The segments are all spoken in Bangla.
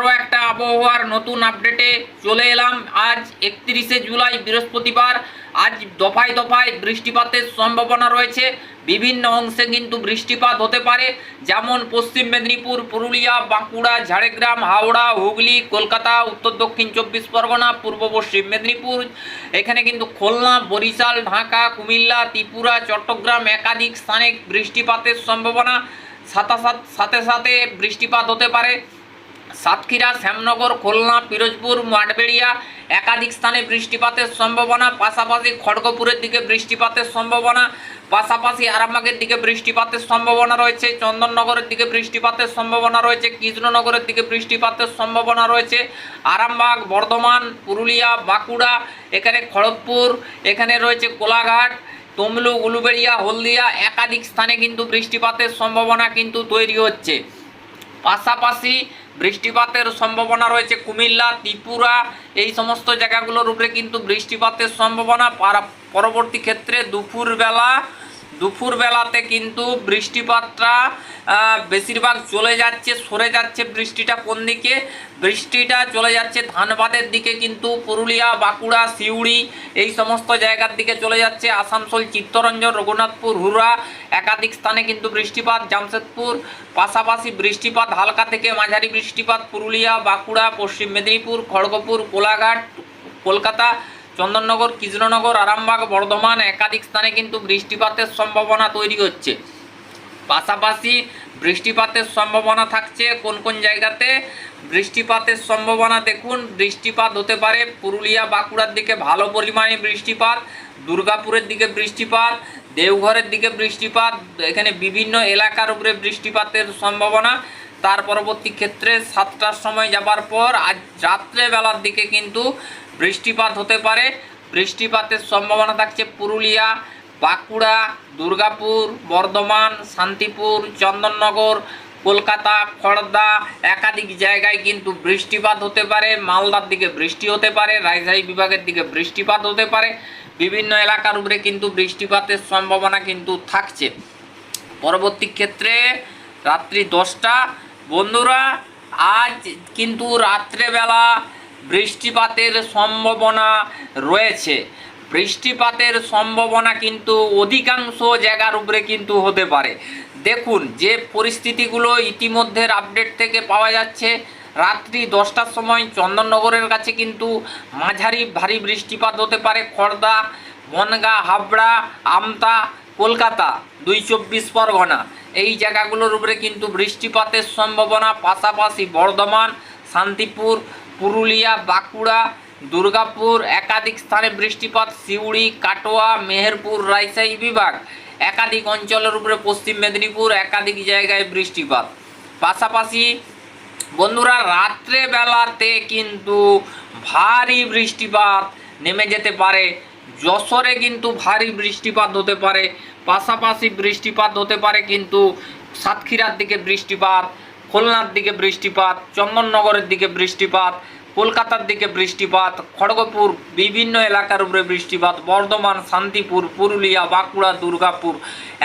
আরও একটা আবহাওয়ার নতুন আপডেটে চলে এলাম। আজ একত্রিশে জুলাই, বৃহস্পতিবার। আজ দফায় দফায় বৃষ্টিপাতের সম্ভাবনা রয়েছে। বিভিন্ন অংশে কিন্তু বৃষ্টিপাত হতে পারে। যেমন পশ্চিম মেদিনীপুর, পুরুলিয়া, বাঁকুড়া, ঝাড়গ্রাম, হাওড়া, হুগলি, কলকাতা, উত্তর দক্ষিণ চব্বিশ পরগনা, পূর্ব পশ্চিম মেদিনীপুর। এখানে কিন্তু খুলনা, বরিশাল, ঢাকা, কুমিল্লা, ত্রিপুরা, চট্টগ্রাম একাধিক স্থানে বৃষ্টিপাতের সম্ভাবনা। সাথে সাথে সাথে বৃষ্টিপাত হতে পারে। সাতক্ষীরা, শ্যামনগর, খুলনা, পিরোজপুর, মাঠবেড়িয়া, একাধিক স্থানে বৃষ্টিপাতের সম্ভাবনা, পাশাপাশি খড়গপুরের দিকে বৃষ্টিপাতের সম্ভাবনা, পাশাপাশি আরামবাগের দিকে বৃষ্টিপাতের সম্ভাবনা রয়েছে, চন্দননগরের দিকে বৃষ্টিপাতের সম্ভাবনা রয়েছে, কৃষ্ণনগরের দিকে বৃষ্টিপাতের সম্ভাবনা রয়েছে, আরামবাগ, বর্ধমান, পুরুলিয়া, বাঁকুড়া, এখানে খড়গপুর, এখানে রয়েছে কোলাঘাট তমলু উলুবেড়িয়া, হলদিয়া, একাধিক স্থানে কিন্তু বৃষ্টিপাতের সম্ভাবনা কিন্তু তৈরি হচ্ছে। পাশাপাশি বৃষ্টিপাতের সম্ভাবনা রয়েছে কুমিল্লা, ত্রিপুরা, এই সমস্ত জায়গাগুলোর উপরে কিন্তু বৃষ্টিপাতের সম্ভাবনা। পারা- পরবর্তী ক্ষেত্রে দুপুরবেলা দুপুরবেলাতে কিন্তু বৃষ্টিপাতটা বেশিরভাগ চলে যাচ্ছে, সরে যাচ্ছে বৃষ্টিটা কোন দিকে? বৃষ্টিটা চলে যাচ্ছে ধানবাদের দিকে কিন্তু, পুরুলিয়া, বাঁকুড়া, সিউড়ি এই সমস্ত জায়গার দিকে চলে যাচ্ছে। আসানসোল, চিত্তরঞ্জন, রঘুনাথপুর হুরা একাধিক স্থানে কিন্তু বৃষ্টিপাত, জামশেদপুর পাশাপাশি বৃষ্টিপাত, হালকা থেকে মাঝারি বৃষ্টিপাত, পুরুলিয়া, বাঁকুড়া, পশ্চিম মেদিনীপুর, খড়গপুর, কোলাঘাট, কলকাতা চন্দননগর, কৃষ্ণনগর, আরামবাগ, বর্ধমান একাধিক স্থানে কিন্তু বৃষ্টিপাতের সম্ভাবনা তৈরি হচ্ছে। পাশাপাশি বৃষ্টিপাতের সম্ভাবনা থাকছে কোন কোন জায়গাতে? বৃষ্টিপাতের সম্ভাবনা দেখুন, বৃষ্টিপাত হতে পারে পুরুলিয়া, বাঁকুড়ার দিকে ভালো পরিমাণে বৃষ্টিপাত, দুর্গাপুরের দিকে বৃষ্টিপাত, দেওঘরের দিকে বৃষ্টিপাত, এখানে বিভিন্ন এলাকার উপরে বৃষ্টিপাতের সম্ভাবনা। তার পরবর্তী ক্ষেত্রে সাতটার সময় যাবার পর আজ রাত্রেবেলার দিকে কিন্তু বৃষ্টিপাত হতে পারে। বৃষ্টিপাতের সম্ভাবনা থাকছে পুরুলিয়া, বাঁকুড়া, দুর্গাপুর, বর্ধমান, শান্তিপুর, চন্দননগর, কলকাতা খড়দা একাধিক জায়গায় কিন্তু বৃষ্টিপাত হতে পারে। মালদার দিকে বৃষ্টি হতে পারে, রাজশাহী বিভাগের দিকে বৃষ্টিপাত হতে পারে। বিভিন্ন এলাকার উপরে কিন্তু বৃষ্টিপাতের সম্ভাবনা কিন্তু থাকছে। পরবর্তী ক্ষেত্রে রাত্রি দশটা বন্ধুরা, আজ কিন্তু রাত্রেবেলা বৃষ্টিপাতের সম্ভাবনা রয়েছে। বৃষ্টিপাতের সম্ভাবনা কিন্তু অধিকাংশ জায়গার উপরে কিন্তু হতে পারে। দেখুন, যে পরিস্থিতিগুলো ইতিমধ্যে আপডেট থেকে পাওয়া যাচ্ছে, রাত্রি দশটার সময় চন্দননগরের কাছে কিন্তু মাঝারি ভারী বৃষ্টিপাত হতে পারে। খড়দা বনগা, হাবড়া, আমতা কলকাতা, দুই চব্বিশ পরগনা। এই জায়গাগুলোর উপরে কিন্তু বৃষ্টিপাতের সম্ভাবনা, পাশাপাশি বর্ধমান, শান্তিপুর, পুরুলিয়া, বাঁকুড়া, দুর্গাপুর, একাধিক স্থানে বৃষ্টিপাত, সিউড়ি, কাটোয়া, মেহেরপুর, রাজশাহী বিভাগ। একাধিক অঞ্চলের উপরে পশ্চিম মেদিনীপুর, একাধিক জায়গায় বৃষ্টিপাত। পাশাপাশি বন্ধুরা রাত্রে বেলাতে কিন্তু ভারী বৃষ্টিপাত নেমে যেতে পারে। যশোরে কিন্তু ভারী বৃষ্টিপাত হতে পারে। পাশাপাশি বৃষ্টিপাত হতে পারে, কিন্তু সাতক্ষীরার দিকে বৃষ্টিপাত, খুলনার দিকে বৃষ্টিপাত, চন্দননগরের দিকে বৃষ্টিপাত, কলকাতার দিকে বৃষ্টিপাত, খড়গপুর, বিভিন্ন এলাকার উপরে বৃষ্টিপাত, বর্ধমান, শান্তিপুর, পুরুলিয়া, বাঁকুড়া, দুর্গাপুর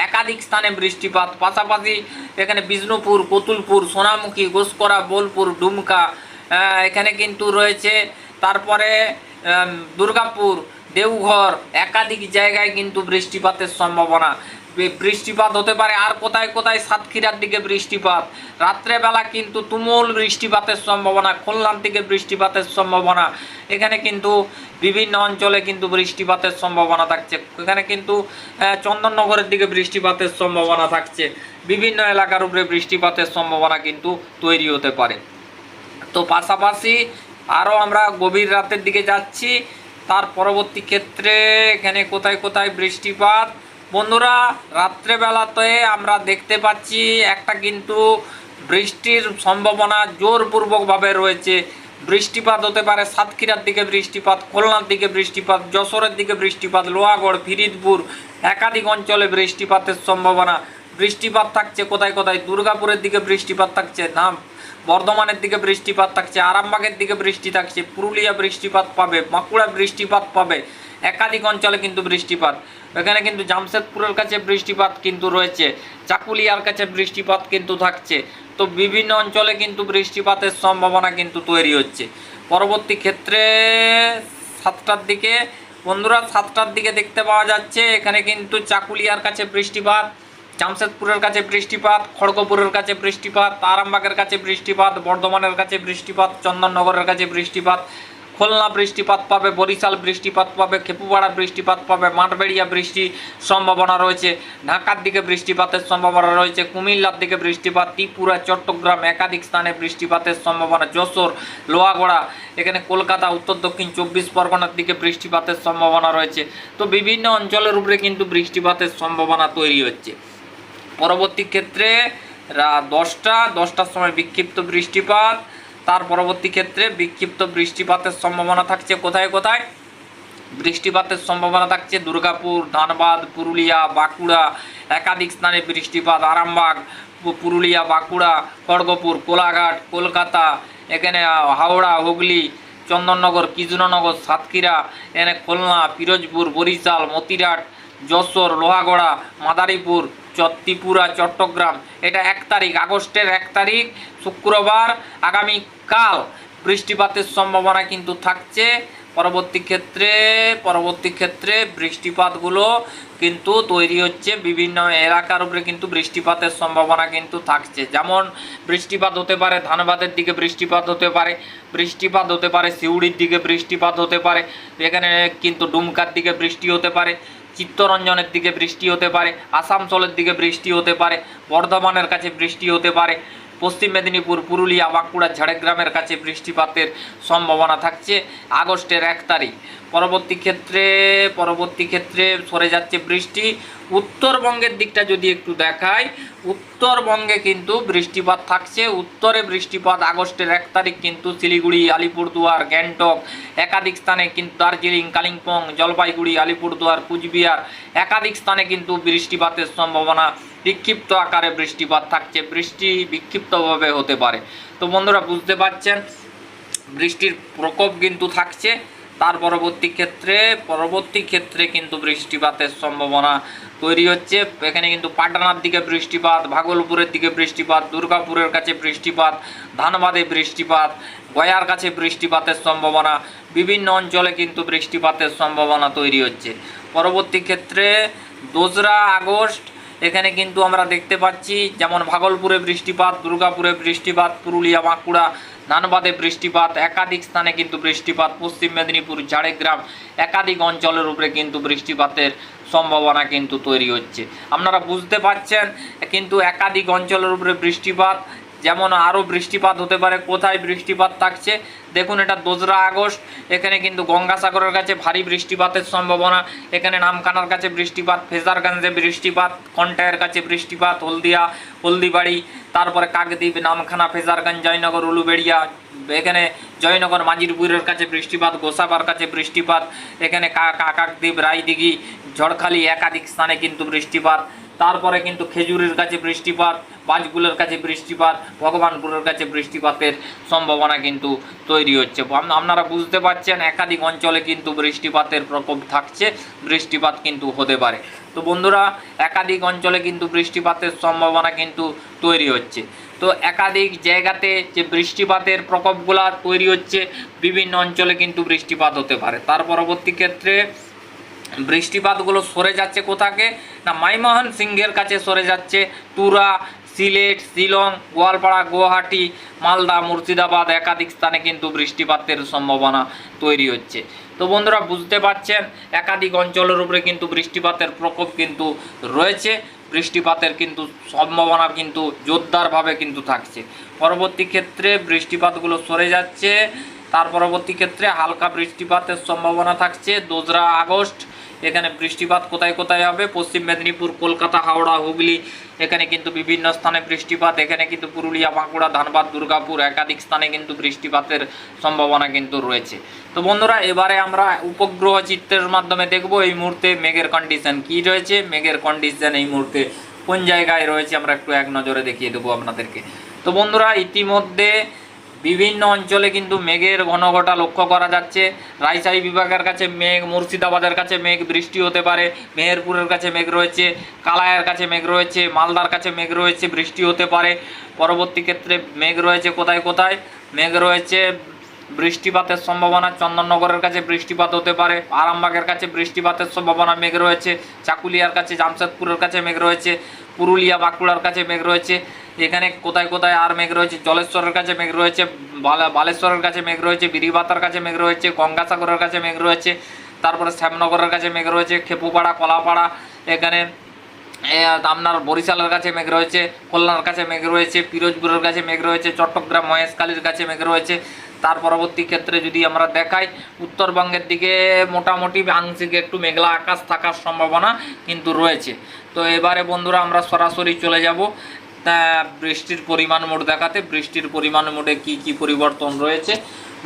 একাধিক স্থানে বৃষ্টিপাত। পাশাপাশি এখানে বিষ্ণুপুর, কতুলপুর, সোনামুখী গোসকরা বোলপুর, ডুমকা এখানে কিন্তু রয়েছে। তারপরে দুর্গাপুর দেওঘর একাধিক জায়গায় কিন্তু বৃষ্টিপাতের সম্ভাবনা। বৃষ্টিপাত হতে পারে আর কোথায় কোথায় সাতক্ষীরার দিকে বৃষ্টিপাত। রাত্রেবেলা কিন্তু তুমুল বৃষ্টিপাতের সম্ভাবনা, খুলনার দিকে বৃষ্টিপাতের সম্ভাবনা। এখানে কিন্তু বিভিন্ন অঞ্চলে কিন্তু বৃষ্টিপাতের সম্ভাবনা থাকছে। এখানে কিন্তু চন্দননগরের দিকে বৃষ্টিপাতের সম্ভাবনা থাকছে। বিভিন্ন এলাকার উপরে বৃষ্টিপাতের সম্ভাবনা কিন্তু তৈরি হতে পারে। তো পাশাপাশি আরও আমরা গভীর রাতের দিকে যাচ্ছি। তার পরবর্তী ক্ষেত্রে এখানে কোথায় কোথায় বৃষ্টিপাত? বন্ধুরা, রাত্রেবেলাতে আমরা দেখতে পাচ্ছি একটা কিন্তু বৃষ্টির সম্ভাবনা জোরপূর্বকভাবে রয়েছে। বৃষ্টিপাত হতে পারে সাতক্ষীরার দিকে বৃষ্টিপাত, খুলনার দিকে বৃষ্টিপাত, যশোরের দিকে বৃষ্টিপাত, লোহাগড়, ফিরিদপুর, একাধিক অঞ্চলে বৃষ্টিপাতের সম্ভাবনা। বৃষ্টিপাত থাকছে, কোথায় কোথায়? দুর্গাপুরের দিকে বৃষ্টিপাত থাকছে না বর্ধমানের দিকে বৃষ্টিপাত থাকছে, আরামবাগের দিকে বৃষ্টি থাকছে, পুরুলিয়া বৃষ্টিপাত পাবে, বাঁকুড়া বৃষ্টিপাত পাবে, একাধিক অঞ্চলে কিন্তু বৃষ্টিপাত। এখানে কিন্তু জামশেদপুরের কাছে বৃষ্টিপাত কিন্তু রয়েছে, চাকুলিয়ার কাছে বৃষ্টিপাত কিন্তু থাকছে। তো বিভিন্ন অঞ্চলে কিন্তু বৃষ্টিপাতের সম্ভাবনা কিন্তু তৈরি হচ্ছে। পরবর্তী ক্ষেত্রে সাতটার দিকে, বন্ধুরা সাতটার দিকে দেখতে পাওয়া যাচ্ছে, এখানে কিন্তু চাকুলিয়ার কাছে বৃষ্টিপাত। জামশেদপুরের কাছে বৃষ্টিপাত, খড়গপুরের কাছে বৃষ্টিপাত আরামবাগের কাছে বৃষ্টিপাত, বর্ধমানের কাছে বৃষ্টিপাত, চন্দননগরের কাছে বৃষ্টিপাত, খুলনা বৃষ্টিপাত পাবে, বরিশাল বৃষ্টিপাত পাবে, খেপুপাড়া বৃষ্টিপাত পাবে, মাঠবেড়িয়া বৃষ্টি সম্ভাবনা রয়েছে, ঢাকার দিকে বৃষ্টিপাতের সম্ভাবনা রয়েছে, কুমিল্লার দিকে বৃষ্টিপাত, ত্রিপুরা, চট্টগ্রাম একাধিক স্থানে বৃষ্টিপাতের সম্ভাবনা, যশোর, লোহাগড়া, এখানে কলকাতা, উত্তর দক্ষিণ চব্বিশ পরগনার দিকে বৃষ্টিপাতের সম্ভাবনা রয়েছে। তো বিভিন্ন অঞ্চলের উপরে কিন্তু বৃষ্টিপাতের সম্ভাবনা তৈরি হচ্ছে। পরবর্তী ক্ষেত্রে রা- দশটা, দশটার সময় বিক্ষিপ্ত বৃষ্টিপাত, তার পরবর্তী ক্ষেত্রে বিক্ষিপ্ত বৃষ্টিপাতের সম্ভাবনা থাকছে কোথায় কোথায়? বৃষ্টিপাতের সম্ভাবনা থাকছে দুর্গাপুর, ধানবাদ, পুরুলিয়া, বাঁকুড়া, একাধিক স্থানে বৃষ্টিপাত, আরামবাগ পুরুলিয়া, বাঁকুড়া, খড়গপুর, কোলাঘাট, কলকাতা, এখানে হাওড়া, হুগলি, চন্দননগর কৃষ্ণনগর সাতক্ষীরা, এখানে খুলনা, পিরোজপুর, বরিশাল মতিরাট যশোর, লোহাগড়া, মাদারীপুর ত্রিপুরা চট্টগ্রাম। এটা এক তারিখ, আগস্টের এক তারিখ, শুক্রবার আগামীকাল। বৃষ্টিপাতের সম্ভাবনা কিন্তু থাকছে। পরবর্তী ক্ষেত্রে পরবর্তী ক্ষেত্রে বৃষ্টিপাতগুলো কিন্তু তৈরি হচ্ছে। বিভিন্ন এলাকার উপরে কিন্তু বৃষ্টিপাতের সম্ভাবনা কিন্তু থাকছে। যেমন বৃষ্টিপাত হতে পারে ধানবাদের দিকে বৃষ্টিপাত হতে পারে, বৃষ্টিপাত হতে পারে সিউড়ির দিকে বৃষ্টিপাত হতে পারে, এখানে কিন্তু ডুমকার দিকে বৃষ্টি হতে পারে। চিত্তরঞ্জনের দিকে বৃষ্টি হতে পারে, আসানসোলের দিকে বৃষ্টি হতে পারে, বর্ধমানের কাছে বৃষ্টি হতে পারে। পশ্চিম মেদিনীপুর, পুরুলিয়া, বাঁকুড়া, ঝাড়গ্রামের কাছে বৃষ্টিপাতের সম্ভাবনা থাকছে আগস্টের এক তারিখ। পরবর্তী ক্ষেত্রে পরবর্তী ক্ষেত্রে সরে যাচ্ছে বৃষ্টি। উত্তরবঙ্গের দিকটা যদি একটু দেখায় উত্তরবঙ্গে কিন্তু বৃষ্টিপাত থাকছে। উত্তরে বৃষ্টিপাত আগস্টের এক তারিখ কিন্তু শিলিগুড়ি, আলিপুরদুয়ার, গ্যাংটক, একাধিক স্থানে কিন্তু দার্জিলিং, কালিম্পং, জলপাইগুড়ি, আলিপুরদুয়ার, কুচবিহার একাধিক স্থানে কিন্তু বৃষ্টিপাতের সম্ভাবনা বিক্ষিপ্ত আকারে বৃষ্টিপাত থাকছে। বৃষ্টি বিক্ষিপ্তভাবে হতে পারে। তো বন্ধুরা, বুঝতে পারছেন? বৃষ্টির প্রকোপ কিন্তু থাকছে। তার পরবর্তী ক্ষেত্রে পরবর্তী ক্ষেত্রে কিন্তু বৃষ্টিপাতের সম্ভাবনা তৈরি হচ্ছে। এখানে কিন্তু পাটনার দিকে বৃষ্টিপাত, ভাগলপুরের দিকে বৃষ্টিপাত, দুর্গাপুরের কাছে বৃষ্টিপাত, ধানবাদে বৃষ্টিপাত, গয়ার কাছে বৃষ্টিপাতের সম্ভাবনা, বিভিন্ন অঞ্চলে কিন্তু বৃষ্টিপাতের সম্ভাবনা তৈরি হচ্ছে। পরবর্তী ক্ষেত্রে দোসরা আগস্ট এখানে কিন্তু আমরা দেখতে পাচ্ছি, যেমন ভাগলপুরে বৃষ্টিপাত, দুর্গাপুরে বৃষ্টিপাত, পুরুলিয়া, বাঁকুড়া, নানবাদে বৃষ্টিপাত, একাধিক স্থানে কিন্তু বৃষ্টিপাত, পশ্চিম মেদিনীপুর, ঝাড়গ্রাম, একাধিক অঞ্চলের উপরে কিন্তু বৃষ্টিপাতের সম্ভাবনা কিন্তু তৈরি হচ্ছে। আপনারা বুঝতে পারছেন, কিন্তু একাধিক অঞ্চলের উপরে বৃষ্টিপাত যেমন আরও বৃষ্টিপাত হতে পারে, কোথায় বৃষ্টিপাত থাকছে, দেখুন এটা দোসরা আগস্ট, এখানে কিন্তু গঙ্গাসাগরের কাছে ভারী বৃষ্টিপাতের সম্ভাবনা, এখানে নামখানার কাছে বৃষ্টিপাত, ফেজারগঞ্জে বৃষ্টিপাত কন্টায়ের কাছে বৃষ্টিপাত, হলদিয়া, হলদিবাড়ি, তারপরে কাকদ্বীপ, নামখানা, ফেজারগঞ্জ, জয়নগর, উলুবেড়িয়া, এখানে জয়নগর, মাজিরপুরের কাছে বৃষ্টিপাত, গোসাবার কাছে বৃষ্টিপাত, এখানে কাকদ্বীপ, রায়দিঘি, ঝড়খালি একাধিক স্থানে কিন্তু বৃষ্টিপাত। তারপরে কিন্তু খেজুরের কাছে বৃষ্টিপাত বাজগুলোর কাছে বৃষ্টিপাত ভগবানপুরের কাছে বৃষ্টিপাতের সম্ভাবনা কিন্তু তৈরি হচ্ছে। আপনারা বুঝতে পারছেন, একাধিক অঞ্চলে কিন্তু বৃষ্টিপাতের প্রকোপ থাকছে, বৃষ্টিপাত কিন্তু হতে পারে। তো বন্ধুরা, একাধিক অঞ্চলে কিন্তু বৃষ্টিপাতের সম্ভাবনা কিন্তু তৈরি হচ্ছে। তো একাধিক জায়গাতে যে বৃষ্টিপাতের প্রকোপগুলা তৈরি হচ্ছে, বিভিন্ন অঞ্চলে কিন্তু বৃষ্টিপাত হতে পারে। তার পরবর্তী ক্ষেত্রে বৃষ্টিপাতগুলো সরে যাচ্ছে কোথাকে? না মাইমোহন সিংহের কাছে সরে যাচ্ছে তুরা, সিলেট, শিলং, গোয়ালপাড়া, গুয়াহাটি, মালদা, মুর্শিদাবাদ একাধিক স্থানে কিন্তু বৃষ্টিপাতের সম্ভাবনা তৈরি হচ্ছে। তো বন্ধুরা, বুঝতে পারছেন? একাধিক অঞ্চলের উপরে কিন্তু বৃষ্টিপাতের প্রকোপ কিন্তু রয়েছে। বৃষ্টিপাতের কিন্তু সম্ভাবনা কিন্তু জোরদারভাবে কিন্তু থাকছে। পরবর্তী ক্ষেত্রে বৃষ্টিপাতগুলো সরে যাচ্ছে। তার পরবর্তী ক্ষেত্রে হালকা বৃষ্টিপাতের সম্ভাবনা থাকছে। দোসরা আগস্ট এখানে বৃষ্টিপাত কোথায় কোথায় হবে? পশ্চিম মেদিনীপুর, কলকাতা, হাওড়া, হুগলি, এখানে কিন্তু বিভিন্ন স্থানে বৃষ্টিপাত, এখানে কিন্তু পুরুলিয়া, বাঁকুড়া, ধানবাদ, দুর্গাপুর একাধিক স্থানে কিন্তু বৃষ্টিপাতের সম্ভাবনা কিন্তু রয়েছে। তো বন্ধুরা, এবারে আমরা উপগ্রহ চিত্রের মাধ্যমে দেখব এই মুহূর্তে মেঘের কন্ডিশন কি রয়েছে, মেঘের কন্ডিশন এই মুহূর্তে কোন জায়গায় রয়েছে, আমরা একটু এক নজরে দেখিয়ে দেবো আপনাদেরকে। তো বন্ধুরা, ইতিমধ্যে বিভিন্ন অঞ্চলে কিন্তু মেঘের ঘনঘটা লক্ষ্য করা যাচ্ছে। রাজশাহী বিভাগের কাছে মেঘ, মুর্শিদাবাদের কাছে মেঘ বৃষ্টি হতে পারে, মেহেরপুরের কাছে মেঘ রয়েছে কালায়ের কাছে মেঘ রয়েছে, মালদার কাছে মেঘ রয়েছে, বৃষ্টি হতে পারে। পরবর্তী ক্ষেত্রে মেঘ রয়েছে কোথায় কোথায়? মেঘ রয়েছে বৃষ্টিপাতের সম্ভাবনা, চন্দননগরের কাছে বৃষ্টিপাত হতে পারে, আরামবাগের কাছে বৃষ্টিপাতের সম্ভাবনা মেঘ রয়েছে, চাকুলিয়ার কাছে, জামশেদপুরের কাছে মেঘ রয়েছে, পুরুলিয়া, বাঁকুড়ার কাছে মেঘ রয়েছে। এখানে কোথায় কোথায় আর মেঘ রয়েছে? জলেশ্বরের কাছে মেঘ রয়েছে, বালা- বালেশ্বরের কাছে মেঘ রয়েছে বিরিবাতার কাছে মেঘ রয়েছে, গঙ্গাসাগরের কাছে মেঘ রয়েছে, তারপরে শ্যামনগরের কাছে মেঘ রয়েছে, খেপুপাড়া, কলাপাড়া, এখানে আপনার বরিশালের কাছে মেঘ রয়েছে, খুলনার কাছে মেঘ রয়েছে, পিরোজপুরের কাছে মেঘ রয়েছে, চট্টগ্রাম মহেশখালীর কাছে মেঘ রয়েছে। তার পরবর্তী ক্ষেত্রে যদি আমরা দেখাই, উত্তরবঙ্গের দিকে মোটামুটি আংশিক একটু মেঘলা আকাশ থাকার সম্ভাবনা কিন্তু রয়েছে। তো এবারে বন্ধুরা আমরা সরাসরি চলে যাব। বৃষ্টির পরিমাণ মোট দেখাতে, বৃষ্টির পরিমাণ মোটে কি কি পরিবর্তন রয়েছে?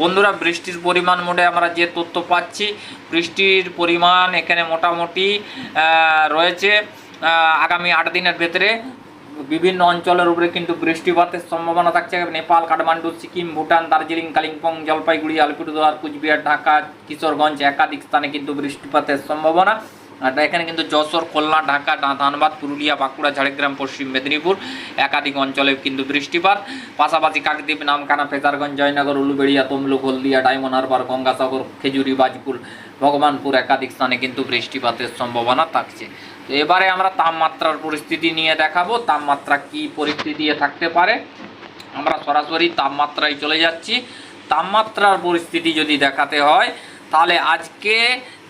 বন্ধুরা, বৃষ্টির পরিমাণ মোটে আমরা যে তথ্য পাচ্ছি, বৃষ্টির পরিমাণ এখানে মোটামুটি রয়েছে আগামী আট দিনের ভেতরে। বিভিন্ন অঞ্চলের উপরে কিন্তু বৃষ্টিপাতের সম্ভাবনা থাকছে। নেপাল, কাঠমান্ডু, সিকিম, ভুটান, দার্জিলিং, কালিম্পং, জলপাইগুড়ি, আলিপুরদুয়ার, কুচবিহার, ঢাকা, কিশোরগঞ্জ একাধিক স্থানে কিন্তু বৃষ্টিপাতের সম্ভাবনা। আর এখানে কিন্তু যশোর, খুলনা, ঢাকা ধানবাদ, পুরুলিয়া, বাঁকুড়া, ঝাড়গ্রাম, পশ্চিম মেদিনীপুর, একাধিক অঞ্চলে কিন্তু বৃষ্টিপাত। পাশাপাশি কাকদ্বীপ, নামখানা, ফেজারগঞ্জ, জয়নগর, উলুবেড়িয়া, তমলুক, হলদিয়া, ডায়মন্ড হারবার, গঙ্গাসাগর, খেজুরি, বাজপুর, ভগবানপুর একাধিক স্থানে কিন্তু বৃষ্টিপাতের সম্ভাবনা থাকছে। তো এবারে আমরা তাপমাত্রার পরিস্থিতি নিয়ে দেখাবো। তাপমাত্রা কি পরিস্থিতি থাকতে পারে? আমরা সরাসরি তাপমাত্রায় চলে যাচ্ছি। তাপমাত্রার পরিস্থিতি যদি দেখাতে হয়, তাহলে আজকে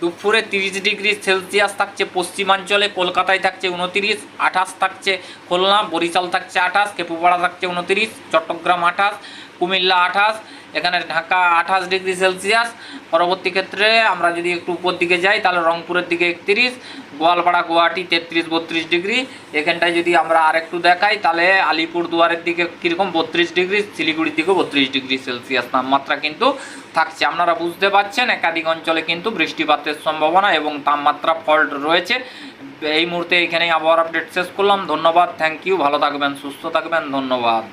দুপুরে তিরিশ ডিগ্রি সেলসিয়াস থাকছে, পশ্চিমাঞ্চলে কলকাতায় থাকছে উনতিরিশ, আঠাশ থাকছে খুলনা, বরিশাল থাকছে আঠাশ, কেপুপাড়া থাকছে উনতিরিশ, চট্টগ্রাম আঠাশ, কুমিল্লা আঠাশ এখানে ঢাকা আঠাশ ডিগ্রি সেলসিয়াস। পরবর্তী ক্ষেত্রে আমরা যদি একটু উপর দিকে যাই, তাহলে রংপুরের দিকে একত্রিশ, গোয়ালপাড়া, গুয়াহাটি তেত্রিশ, বত্রিশ ডিগ্রি। এখানটায় যদি আমরা আরেকটু দেখাই, তাহলে আলিপুর দুয়ারের দিকে কীরকম বত্রিশ ডিগ্রি, শিলিগুড়ির দিকেও বত্রিশ ডিগ্রি সেলসিয়াস তাপমাত্রা কিন্তু থাকছে। আপনারা বুঝতে পারছেন, একাধিক অঞ্চলে কিন্তু বৃষ্টিপাতের সম্ভাবনা এবং তাপমাত্রা ফল্ট রয়েছে। এই মুহূর্তে এখানেই আবহাওয়ার আপডেট শেষ করলাম। ধন্যবাদ, থ্যাংক ইউ, ভালো থাকবেন, সুস্থ থাকবেন, ধন্যবাদ।